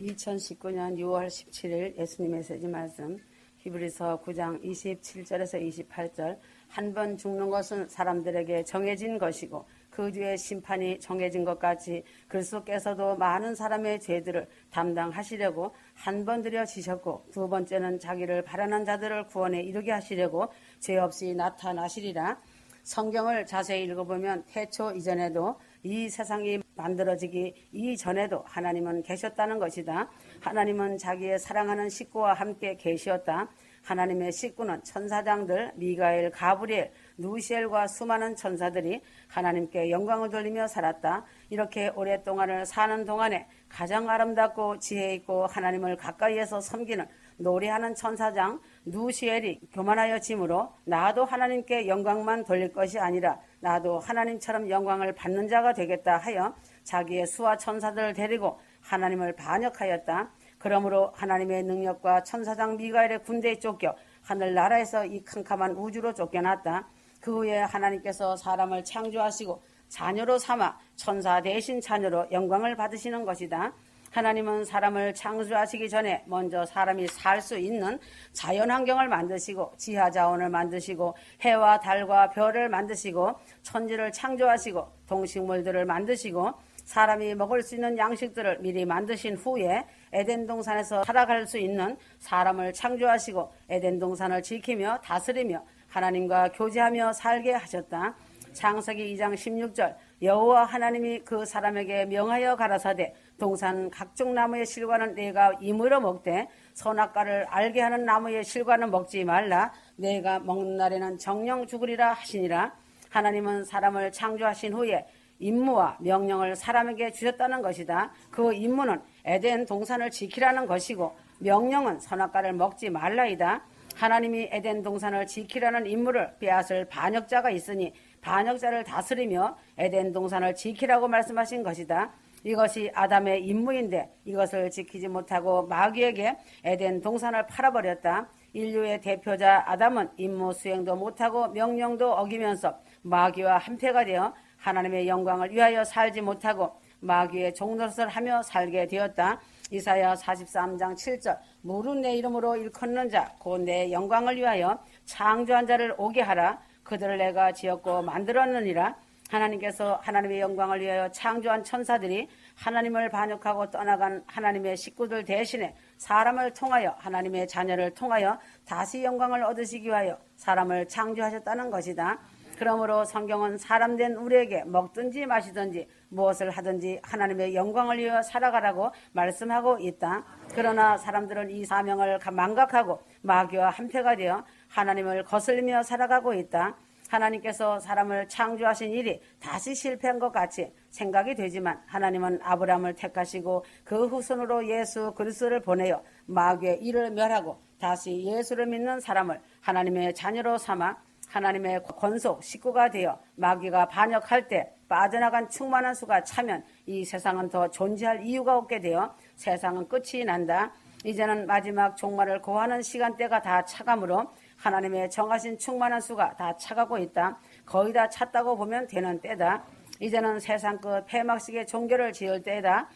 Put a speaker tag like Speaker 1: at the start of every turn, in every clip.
Speaker 1: 2019년 6월 17일 예수님 메시지 말씀 히브리서 9장 27절에서 28절. 한 번 죽는 것은 사람들에게 정해진 것이고 그 뒤에 심판이 정해진 것 같이 그리스도께서도 많은 사람의 죄들을 담당하시려고 한 번 들여 지셨고 두 번째는 자기를 바라는 자들을 구원에 이르게 하시려고 죄 없이 나타나시리라. 성경을 자세히 읽어보면 태초 이전에도 이 세상이 만들어지기 이전에도 하나님은 계셨다는 것이다. 하나님은 자기의 사랑하는 식구와 함께 계시었다. 하나님의 식구는 천사장들 미가엘, 가브리엘, 누시엘과 수많은 천사들이 하나님께 영광을 돌리며 살았다. 이렇게 오랫동안을 사는 동안에 가장 아름답고 지혜 있고 하나님을 가까이에서 섬기는 노래하는 천사장 누시엘이 교만하여 짐으로 나도 하나님께 영광만 돌릴 것이 아니라 나도 하나님처럼 영광을 받는 자가 되겠다 하여 자기의 수와 천사들을 데리고 하나님을 반역하였다. 그러므로 하나님의 능력과 천사장 미가엘의 군대에 쫓겨 하늘나라에서 이 캄캄한 우주로 쫓겨났다. 그 후에 하나님께서 사람을 창조하시고 자녀로 삼아 천사 대신 자녀로 영광을 받으시는 것이다. 하나님은 사람을 창조하시기 전에 먼저 사람이 살 수 있는 자연 환경을 만드시고 지하 자원을 만드시고 해와 달과 별을 만드시고 천지를 창조하시고 동식물들을 만드시고 사람이 먹을 수 있는 양식들을 미리 만드신 후에 에덴 동산에서 살아갈 수 있는 사람을 창조하시고 에덴 동산을 지키며 다스리며 하나님과 교제하며 살게 하셨다. 창세기 2장 16절 여호와 하나님이 그 사람에게 명하여 가라사대 동산 각종 나무의 실과는 내가 이물어 먹되 선악과를 알게 하는 나무의 실과는 먹지 말라 내가 먹는 날에는 정령 죽으리라 하시니라 하나님은 사람을 창조하신 후에 임무와 명령을 사람에게 주셨다는 것이다. 그 임무는 에덴 동산을 지키라는 것이고 명령은 선악과를 먹지 말라이다. 하나님이 에덴 동산을 지키라는 임무를 빼앗을 반역자가 있으니 반역자를 다스리며 에덴 동산을 지키라고 말씀하신 것이다. 이것이 아담의 임무인데 이것을 지키지 못하고 마귀에게 에덴 동산을 팔아버렸다. 인류의 대표자 아담은 임무 수행도 못하고 명령도 어기면서 마귀와 한패가 되어 하나님의 영광을 위하여 살지 못하고 마귀의 종노릇을 하며 살게 되었다. 이사야 43장 7절 무릇 내 이름으로 일컫는 자 곧 내 영광을 위하여 창조한 자를 오게 하라 그들을 내가 지었고 만들었느니라 하나님께서 하나님의 영광을 위하여 창조한 천사들이 하나님을 반역하고 떠나간 하나님의 식구들 대신에 사람을 통하여 하나님의 자녀를 통하여 다시 영광을 얻으시기 위하여 사람을 창조하셨다는 것이다. 그러므로 성경은 사람된 우리에게 먹든지 마시든지 무엇을 하든지 하나님의 영광을 위하여 살아가라고 말씀하고 있다. 그러나 사람들은 이 사명을 망각하고 마귀와 한패가 되어 하나님을 거슬리며 살아가고 있다. 하나님께서 사람을 창조하신 일이 다시 실패한 것 같이 생각이 되지만 하나님은 아브라함을 택하시고 그 후손으로 예수 그리스도를 보내어 마귀의 일을 멸하고 다시 예수를 믿는 사람을 하나님의 자녀로 삼아 하나님의 권속 식구가 되어 마귀가 반역할 때 빠져나간 충만한 수가 차면 이 세상은 더 존재할 이유가 없게 되어 세상은 끝이 난다. 이제는 마지막 종말을 고하는 시간대가 다 차감으로 하나님의 정하신 충만한 수가 다 차가고 있다. 거의 다 찼다고 보면 되는 때다. 이제는 세상 끝 폐막식의 종교를 지을 때다.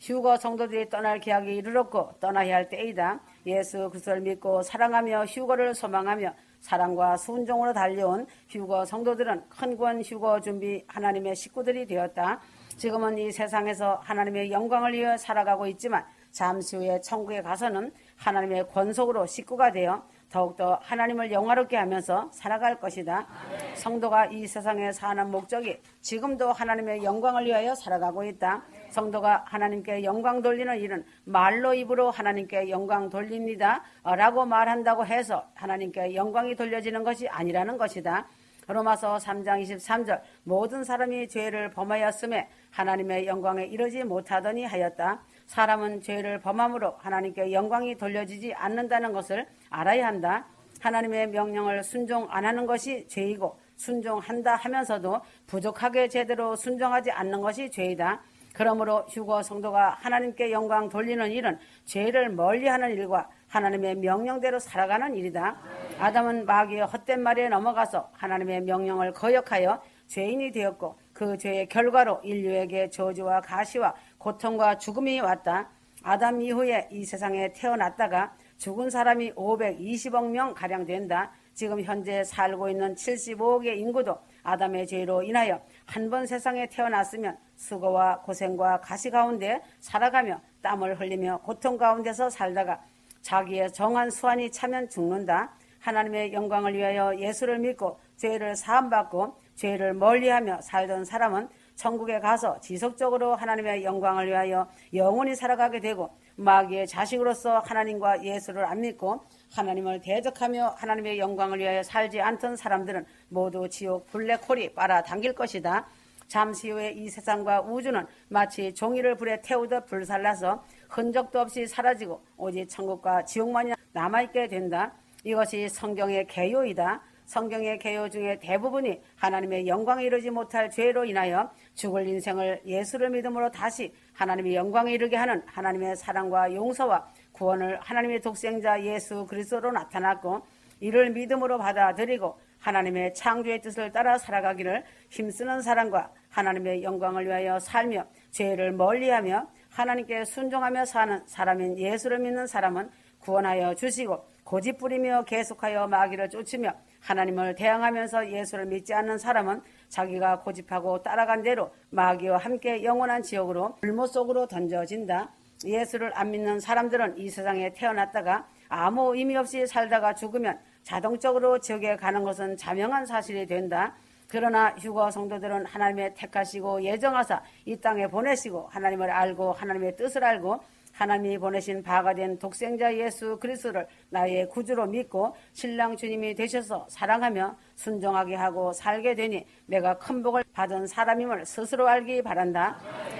Speaker 1: 휴거 성도들이 떠날 계약이 이르렀고 떠나야 할 때이다. 예수 그리스도를 믿고 사랑하며 휴거를 소망하며 사랑과 순종으로 달려온 휴거 성도들은 큰 구원 휴거 준비 하나님의 식구들이 되었다. 지금은 이 세상에서 하나님의 영광을 위해 살아가고 있지만 잠시 후에 천국에 가서는 하나님의 권속으로 식구가 되어 더욱더 하나님을 영화롭게 하면서 살아갈 것이다. 성도가 이 세상에 사는 목적이 지금도 하나님의 영광을 위하여 살아가고 있다. 성도가 하나님께 영광 돌리는 일은 말로 입으로 하나님께 영광 돌립니다. 라고 말한다고 해서 하나님께 영광이 돌려지는 것이 아니라는 것이다. 로마서 3장 23절 모든 사람이 죄를 범하였음에 하나님의 영광에 이르지 못하더니 하였다. 사람은 죄를 범함으로 하나님께 영광이 돌려지지 않는다는 것을 알아야 한다. 하나님의 명령을 순종 안 하는 것이 죄이고 순종한다 하면서도 부족하게 제대로 순종하지 않는 것이 죄이다. 그러므로 휴거 성도가 하나님께 영광 돌리는 일은 죄를 멀리하는 일과 하나님의 명령대로 살아가는 일이다. 아담은 마귀의 헛된 말에 넘어가서 하나님의 명령을 거역하여 죄인이 되었고 그 죄의 결과로 인류에게 저주와 가시와 고통과 죽음이 왔다. 아담 이후에 이 세상에 태어났다가 죽은 사람이 520억 명 가량 된다. 지금 현재 살고 있는 75억의 인구도 아담의 죄로 인하여 한 번 세상에 태어났으면 수고와 고생과 가시 가운데 살아가며 땀을 흘리며 고통 가운데서 살다가 자기의 정한 수완이 차면 죽는다. 하나님의 영광을 위하여 예수를 믿고 죄를 사함받고 죄를 멀리하며 살던 사람은 천국에 가서 지속적으로 하나님의 영광을 위하여 영원히 살아가게 되고 마귀의 자식으로서 하나님과 예수를 안 믿고 하나님을 대적하며 하나님의 영광을 위하여 살지 않던 사람들은 모두 지옥 블랙홀이 빨아당길 것이다. 잠시 후에 이 세상과 우주는 마치 종이를 불에 태우듯 불살라서 흔적도 없이 사라지고 오직 천국과 지옥만이 남아있게 된다. 이것이 성경의 개요이다. 성경의 개요 중에 대부분이 하나님의 영광에 이르지 못할 죄로 인하여 죽을 인생을 예수를 믿음으로 다시 하나님의 영광에 이르게 하는 하나님의 사랑과 용서와 구원을 하나님의 독생자 예수 그리스도로 나타났고 이를 믿음으로 받아들이고 하나님의 창조의 뜻을 따라 살아가기를 힘쓰는 사람과 하나님의 영광을 위하여 살며 죄를 멀리하며 하나님께 순종하며 사는 사람인 예수를 믿는 사람은 구원하여 주시고 고집 부리며 계속하여 마귀를 쫓으며 하나님을 대항하면서 예수를 믿지 않는 사람은 자기가 고집하고 따라간 대로 마귀와 함께 영원한 지옥으로 불못 속으로 던져진다. 예수를 안 믿는 사람들은 이 세상에 태어났다가 아무 의미 없이 살다가 죽으면 자동적으로 지옥에 가는 것은 자명한 사실이 된다. 그러나 휴거 성도들은 하나님의 택하시고 예정하사 이 땅에 보내시고 하나님을 알고 하나님의 뜻을 알고 하나님이 보내신 바가 된 독생자 예수 그리스도를 나의 구주로 믿고 신랑 주님이 되셔서 사랑하며 순종하게 하고 살게 되니 내가 큰 복을 받은 사람임을 스스로 알기 바란다.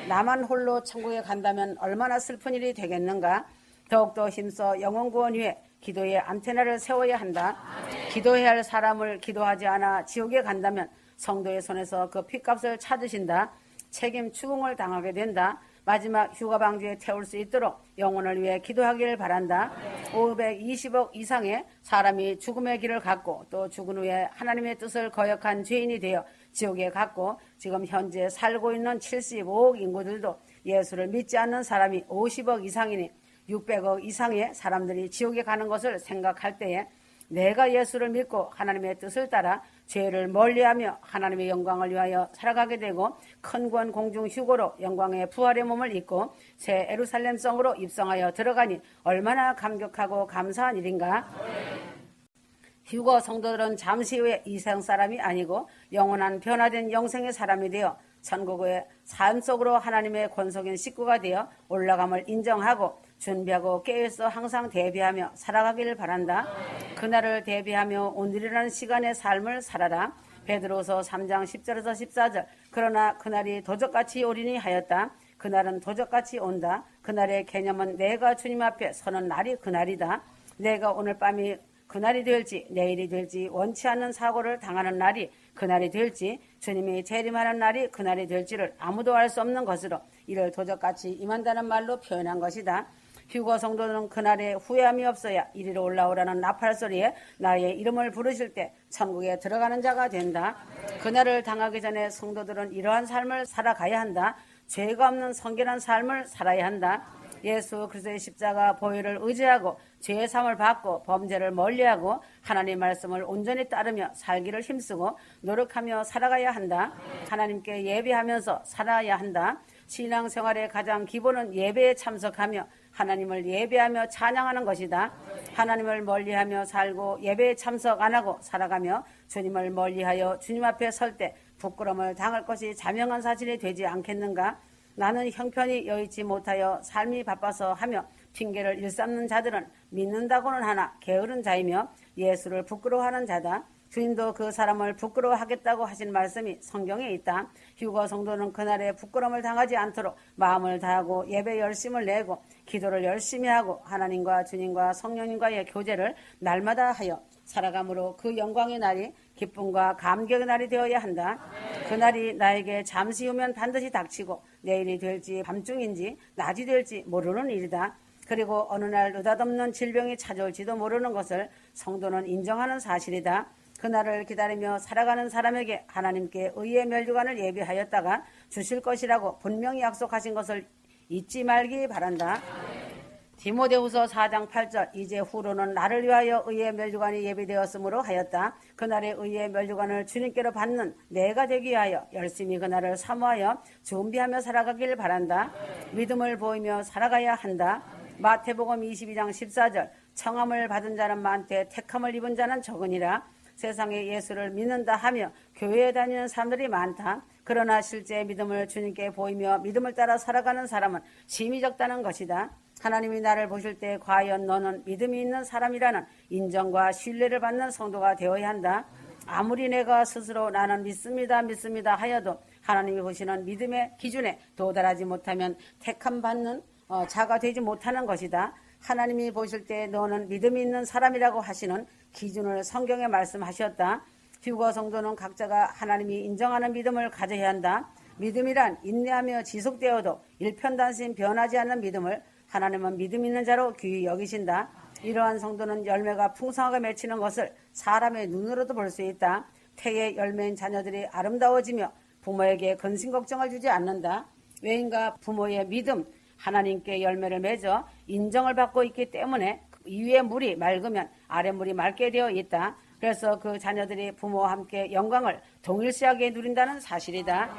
Speaker 1: 나만 홀로 천국에 간다면 얼마나 슬픈 일이 되겠는가? 더욱더 힘써 영원 구원 위에 기도의 안테나를 세워야 한다. 기도해야 할 사람을 기도하지 않아 지옥에 간다면 성도의 손에서 그 핏값을 찾으신다. 책임 추궁을 당하게 된다. 마지막 휴가 방주에 태울 수 있도록 영혼을 위해 기도하기를 바란다. 520억 이상의 사람이 죽음의 길을 갔고 또 죽은 후에 하나님의 뜻을 거역한 죄인이 되어 지옥에 갔고 지금 현재 살고 있는 75억 인구들도 예수를 믿지 않는 사람이 50억 이상이니 600억 이상의 사람들이 지옥에 가는 것을 생각할 때에 내가 예수를 믿고 하나님의 뜻을 따라 죄를 멀리하며 하나님의 영광을 위하여 살아가게 되고 큰 권 공중 휴고로 영광의 부활의 몸을 입고 새 에루살렘 성으로 입성하여 들어가니 얼마나 감격하고 감사한 일인가. 휴거 성도들은 잠시 후에 이생 사람이 아니고 영원한 변화된 영생의 사람이 되어 천국의 삶 속으로 하나님의 권속인 식구가 되어 올라감을 인정하고 준비하고 깨어서 항상 대비하며 살아가기를 바란다. 그날을 대비하며 오늘이라는 시간의 삶을 살아라. 베드로서 3장 10절에서 14절. 그러나 그날이 도적같이 오리니 하였다. 그날은 도적같이 온다. 그날의 개념은 내가 주님 앞에 서는 날이 그날이다. 내가 오늘 밤이 그날이 될지 내일이 될지 원치 않는 사고를 당하는 날이 그날이 될지 주님이 재림하는 날이 그날이 될지를 아무도 알 수 없는 것으로 이를 도적같이 임한다는 말로 표현한 것이다. 휴거 성도는 그날에 후회함이 없어야 이리로 올라오라는 나팔 소리에 나의 이름을 부르실 때 천국에 들어가는 자가 된다. 그날을 당하기 전에 성도들은 이러한 삶을 살아가야 한다. 죄가 없는 성결한 삶을 살아야 한다. 예수 그리스도의 십자가 보혈을 의지하고 죄의 삶을 받고 범죄를 멀리하고 하나님 말씀을 온전히 따르며 살기를 힘쓰고 노력하며 살아가야 한다. 하나님께 예배하면서 살아야 한다. 신앙생활의 가장 기본은 예배에 참석하며 하나님을 예배하며 찬양하는 것이다. 하나님을 멀리하며 살고 예배에 참석 안 하고 살아가며 주님을 멀리하여 주님 앞에 설 때 부끄러움을 당할 것이 자명한 사실이 되지 않겠는가? 나는 형편이 여의치 못하여 삶이 바빠서 하며 핑계를 일삼는 자들은 믿는다고는 하나 게으른 자이며 예수를 부끄러워하는 자다. 주님도 그 사람을 부끄러워하겠다고 하신 말씀이 성경에 있다. 휴거 성도는 그날에 부끄러움을 당하지 않도록 마음을 다하고 예배 열심을 내고 기도를 열심히 하고 하나님과 주님과 성령님과의 교제를 날마다 하여 살아감으로 그 영광의 날이 기쁨과 감격의 날이 되어야 한다. 그 날이 나에게 잠시 후면 반드시 닥치고 내일이 될지 밤중인지 낮이 될지 모르는 일이다. 그리고 어느 날 느닷없는 질병이 찾아올지도 모르는 것을 성도는 인정하는 사실이다. 그날을 기다리며 살아가는 사람에게 하나님께 의의 멸류관을 예비하였다가 주실 것이라고 분명히 약속하신 것을 잊지 말기 바란다. 디모데후서 4장 8절 이제 후로는 나를 위하여 의의 멸류관이 예비되었으므로 하였다. 그날의 의의 멸류관을 주님께로 받는 내가 되기 위하여 열심히 그날을 사모하여 준비하며 살아가길 바란다. 믿음을 보이며 살아가야 한다. 마태복음 22장 14절 청함을 받은 자는 많되 택함을 입은 자는 적으니라. 세상에 예수를 믿는다 하며 교회에 다니는 사람들이 많다. 그러나 실제 믿음을 주님께 보이며 믿음을 따라 살아가는 사람은 심히 적다는 것이다. 하나님이 나를 보실 때 과연 너는 믿음이 있는 사람이라는 인정과 신뢰를 받는 성도가 되어야 한다. 아무리 내가 스스로 나는 믿습니다, 믿습니다 하여도 하나님이 보시는 믿음의 기준에 도달하지 못하면 택함 받는 어, 자가 되지 못하는 것이다. 하나님이 보실 때 너는 믿음이 있는 사람이라고 하시는 기준을 성경에 말씀하셨다. 휴거 성도는 각자가 하나님이 인정하는 믿음을 가져야 한다. 믿음이란 인내하며 지속되어도 일편단심 변하지 않는 믿음을 하나님은 믿음 있는 자로 귀히 여기신다. 이러한 성도는 열매가 풍성하게 맺히는 것을 사람의 눈으로도 볼 수 있다. 태의 열매인 자녀들이 아름다워지며 부모에게 근심 걱정을 주지 않는다. 왜인가 부모의 믿음, 하나님께 열매를 맺어 인정을 받고 있기 때문에 위의 물이 맑으면 아래 물이 맑게 되어 있다. 그래서 그 자녀들이 부모와 함께 영광을 동일시하게 누린다는 사실이다.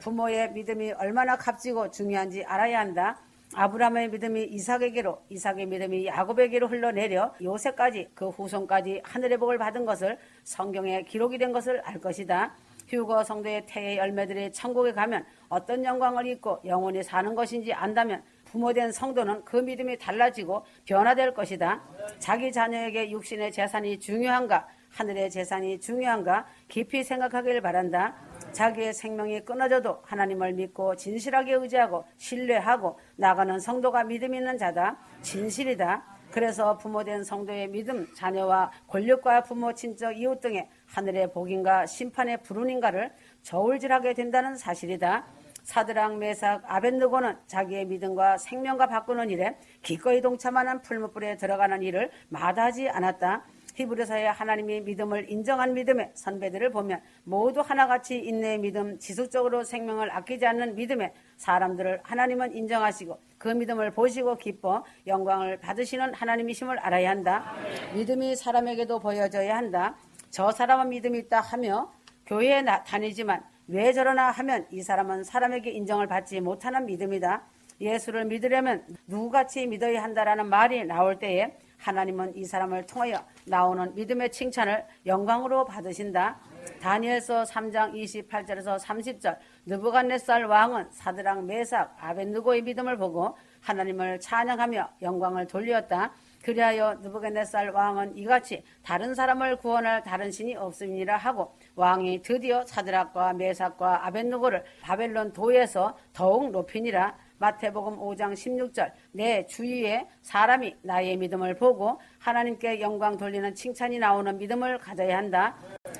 Speaker 1: 부모의 믿음이 얼마나 값지고 중요한지 알아야 한다. 아브라함의 믿음이 이삭에게로, 이삭의 믿음이 야곱에게로 흘러내려 요새까지 그 후손까지 하늘의 복을 받은 것을 성경에 기록이 된 것을 알 것이다. 휴거 성도의 태의 열매들이 천국에 가면 어떤 영광을 입고 영원히 사는 것인지 안다면 부모된 성도는 그 믿음이 달라지고 변화될 것이다. 자기 자녀에게 육신의 재산이 중요한가, 하늘의 재산이 중요한가 깊이 생각하길 바란다. 자기의 생명이 끊어져도 하나님을 믿고 진실하게 의지하고 신뢰하고 나가는 성도가 믿음 있는 자다. 진실이다. 그래서 부모된 성도의 믿음, 자녀와 권력과 부모, 친척, 이웃 등의 하늘의 복인가 심판의 불운인가를 저울질하게 된다는 사실이다. 사드랑 메삭 아벤느고는 자기의 믿음과 생명과 바꾸는 일에 기꺼이 동참하는 풀무불에 들어가는 일을 마다하지 않았다. 히브리서의 하나님이 믿음을 인정한 믿음의 선배들을 보면 모두 하나같이 인내의 믿음, 지속적으로 생명을 아끼지 않는 믿음의 사람들을 하나님은 인정하시고 그 믿음을 보시고 기뻐 영광을 받으시는 하나님이심을 알아야 한다. 믿음이 사람에게도 보여져야 한다. 저 사람은 믿음이 있다 하며 교회에 다니지만 왜 저러나 하면 이 사람은 사람에게 인정을 받지 못하는 믿음이다. 예수를 믿으려면 누구같이 믿어야 한다라는 말이 나올 때에 하나님은 이 사람을 통하여 나오는 믿음의 칭찬을 영광으로 받으신다. 다니엘서 3장 28절에서 30절 느부갓네살 왕은 사드랑 메삭 아벤누고의 믿음을 보고 하나님을 찬양하며 영광을 돌렸다. 그리하여 느부갓네살 왕은 이같이 다른 사람을 구원할 다른 신이 없음이라 하고 왕이 드디어 사드락과 메삭과 아벤누고를 바벨론 도에서 더욱 높이니라 마태복음 5장 16절 내 주위에 사람이 나의 믿음을 보고 하나님께 영광 돌리는 칭찬이 나오는 믿음을 가져야 한다.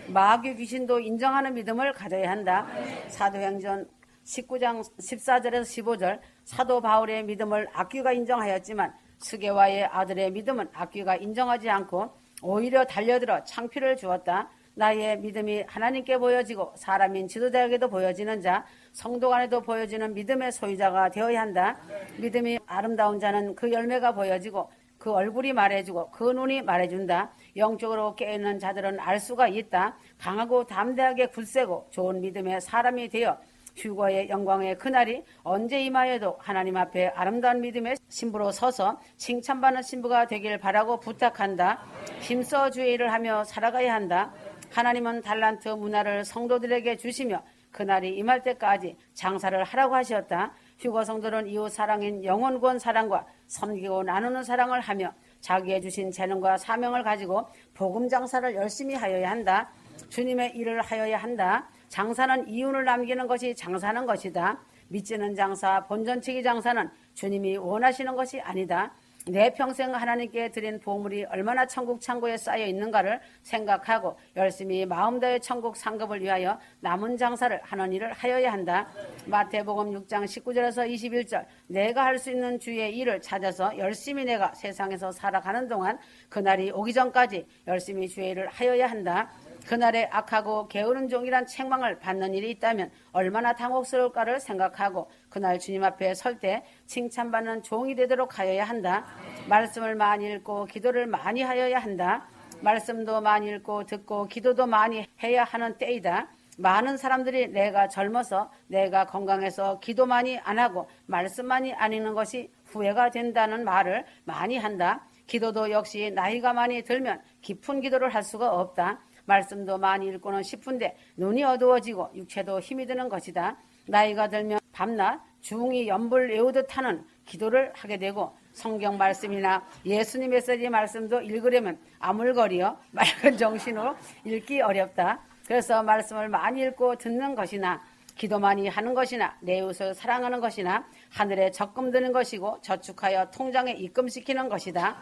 Speaker 1: 마귀 귀신도 인정하는 믿음을 가져야 한다. 사도행전 19장 14절에서 15절 사도 바울의 믿음을 악귀가 인정하였지만 스게와의 아들의 믿음은 악귀가 인정하지 않고 오히려 달려들어 창피를 주었다. 나의 믿음이 하나님께 보여지고 사람인 지도자에게도 보여지는 자, 성도 간에도 보여지는 믿음의 소유자가 되어야 한다. 믿음이 아름다운 자는 그 열매가 보여지고 그 얼굴이 말해주고 그 눈이 말해준다. 영적으로 깨있는 자들은 알 수가 있다. 강하고 담대하게 굳세고 좋은 믿음의 사람이 되어 휴거의 영광의 그날이 언제 임하여도 하나님 앞에 아름다운 믿음의 신부로 서서 칭찬받는 신부가 되길 바라고 부탁한다. 힘써 주의 일을 하며 살아가야 한다. 하나님은 달란트 문화를 성도들에게 주시며 그날이 임할 때까지 장사를 하라고 하셨다. 휴거 성도는 이웃 사랑인 영원권 사랑과 섬기고 나누는 사랑을 하며 자기의 주신 재능과 사명을 가지고 복음 장사를 열심히 하여야 한다. 주님의 일을 하여야 한다. 장사는 이윤을 남기는 것이 장사는 것이다. 믿지는 장사, 본전치기 장사는 주님이 원하시는 것이 아니다. 내 평생 하나님께 드린 보물이 얼마나 천국 창고에 쌓여 있는가를 생각하고 열심히 마음 다해 천국 상급을 위하여 남은 장사를 하는 일을 하여야 한다. 마태복음 6장 19절에서 21절 내가 할 수 있는 주의 일을 찾아서 열심히 내가 세상에서 살아가는 동안 그날이 오기 전까지 열심히 주의 일을 하여야 한다. 그날에 악하고 게으른 종이란 책망을 받는 일이 있다면 얼마나 당혹스러울까를 생각하고 그날 주님 앞에 설 때 칭찬받는 종이 되도록 하여야 한다. 말씀을 많이 읽고 기도를 많이 하여야 한다. 말씀도 많이 읽고 듣고 기도도 많이 해야 하는 때이다. 많은 사람들이 내가 젊어서 내가 건강해서 기도 많이 안 하고 말씀 많이 안 읽는 것이 후회가 된다는 말을 많이 한다. 기도도 역시 나이가 많이 들면 깊은 기도를 할 수가 없다. 말씀도 많이 읽고는 싶은데 눈이 어두워지고 육체도 힘이 드는 것이다. 나이가 들면 밤낮 중이 연불 외우듯 하는 기도를 하게 되고 성경 말씀이나 예수님 메시지 말씀도 읽으려면 아물거리어 맑은 정신으로 읽기 어렵다. 그래서 말씀을 많이 읽고 듣는 것이나 기도 많이 하는 것이나 내 이웃을 사랑하는 것이나 하늘에 적금 드는 것이고 저축하여 통장에 입금시키는 것이다.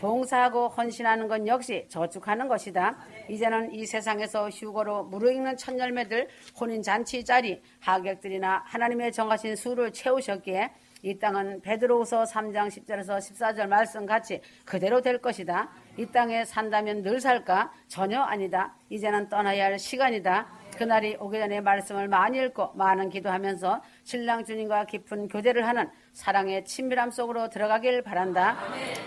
Speaker 1: 봉사하고 헌신하는 건 역시 저축하는 것이다. 이제는 이 세상에서 휴거로 무르익는 첫 열매들 혼인 잔치 자리 하객들이나 하나님의 정하신 수를 채우셨기에 이 땅은 베드로후서 3장 10절에서 14절 말씀 같이 그대로 될 것이다. 이 땅에 산다면 늘 살까? 전혀 아니다. 이제는 떠나야 할 시간이다. 그날이 오기 전에 말씀을 많이 읽고 많은 기도하면서 신랑 주님과 깊은 교제를 하는 사랑의 친밀함 속으로 들어가길 바란다.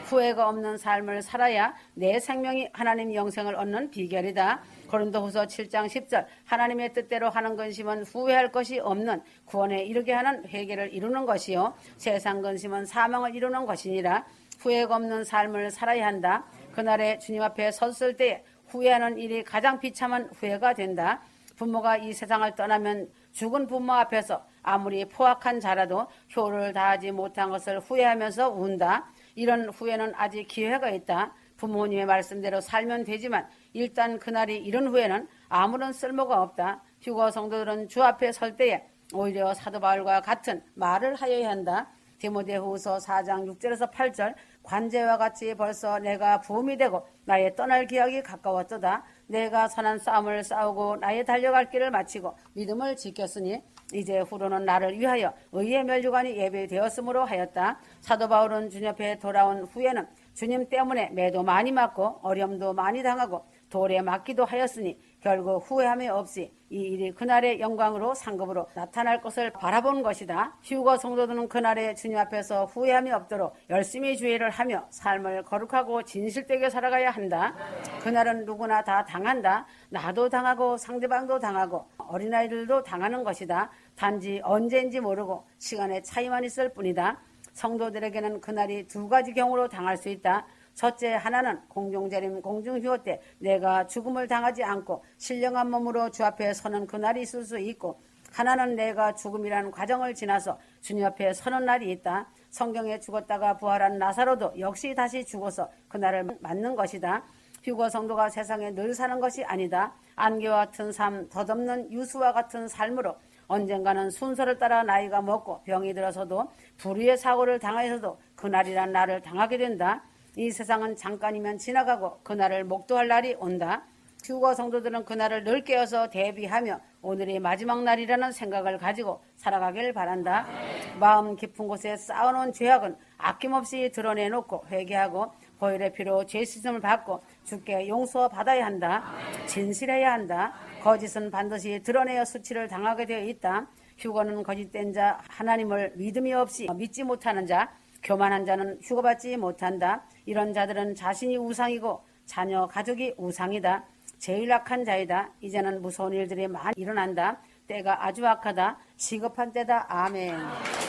Speaker 1: 후회가 없는 삶을 살아야 내 생명이 하나님 영생을 얻는 비결이다. 고린도후서 7장 10절 하나님의 뜻대로 하는 근심은 후회할 것이 없는 구원에 이르게 하는 회개를 이루는 것이요 세상 근심은 사망을 이루는 것이니라 후회가 없는 삶을 살아야 한다. 그날에 주님 앞에 섰을 때에 후회하는 일이 가장 비참한 후회가 된다. 부모가 이 세상을 떠나면 죽은 부모 앞에서 아무리 포악한 자라도 효를 다하지 못한 것을 후회하면서 운다. 이런 후회는 아직 기회가 있다. 부모님의 말씀대로 살면 되지만 일단 그날이 이런 후회는 아무런 쓸모가 없다. 휴거 성도들은 주 앞에 설 때에 오히려 사도 바울과 같은 말을 하여야 한다. 디모데후서 4장 6절에서 8절 관제와 같이 벌써 내가 부음이 되고 나의 떠날 기약이 가까웠도다. 내가 선한 싸움을 싸우고 나의 달려갈 길을 마치고 믿음을 지켰으니 이제 후로는 나를 위하여 의의 멸류관이 예배되었으므로 하였다. 사도 바울은 주님 앞에 돌아온 후에는 주님 때문에 매도 많이 맞고 어려움도 많이 당하고 돌에 맞기도 하였으니 결국 후회함이 없이 이 일이 그날의 영광으로 상급으로 나타날 것을 바라본 것이다. 휴거 성도들은 그날의 주님 앞에서 후회함이 없도록 열심히 주의를 하며 삶을 거룩하고 진실되게 살아가야 한다. 그날은 누구나 다 당한다. 나도 당하고 상대방도 당하고 어린아이들도 당하는 것이다. 단지 언제인지 모르고 시간의 차이만 있을 뿐이다. 성도들에게는 그날이 두 가지 경우로 당할 수 있다. 첫째 하나는 공중재림 공중휴호 때 내가 죽음을 당하지 않고 신령한 몸으로 주 앞에 서는 그날이 있을 수 있고 하나는 내가 죽음이라는 과정을 지나서 주님 앞에 서는 날이 있다. 성경에 죽었다가 부활한 나사로도 역시 다시 죽어서 그날을 맞는 것이다. 휴거 성도가 세상에 늘 사는 것이 아니다. 안개와 같은 삶, 덧없는 유수와 같은 삶으로 언젠가는 순서를 따라 나이가 먹고 병이 들어서도 불의의 사고를 당하여서도 그날이란 날을 당하게 된다. 이 세상은 잠깐이면 지나가고 그날을 목도할 날이 온다. 휴거 성도들은 그날을 늘 깨어서 대비하며 오늘이 마지막 날이라는 생각을 가지고 살아가길 바란다. 마음 깊은 곳에 쌓아놓은 죄악은 아낌없이 드러내놓고 회개하고 보혈의 피로 죄 씻음을 받고 주께 용서 받아야 한다. 진실해야 한다. 거짓은 반드시 드러내어 수치를 당하게 되어 있다. 휴거는 거짓된 자, 하나님을 믿음이 없이 믿지 못하는 자, 교만한 자는 휴거받지 못한다. 이런 자들은 자신이 우상이고 자녀, 가족이 우상이다. 제일 악한 자이다. 이제는 무서운 일들이 많이 일어난다. 때가 아주 악하다. 시급한 때다. 아멘.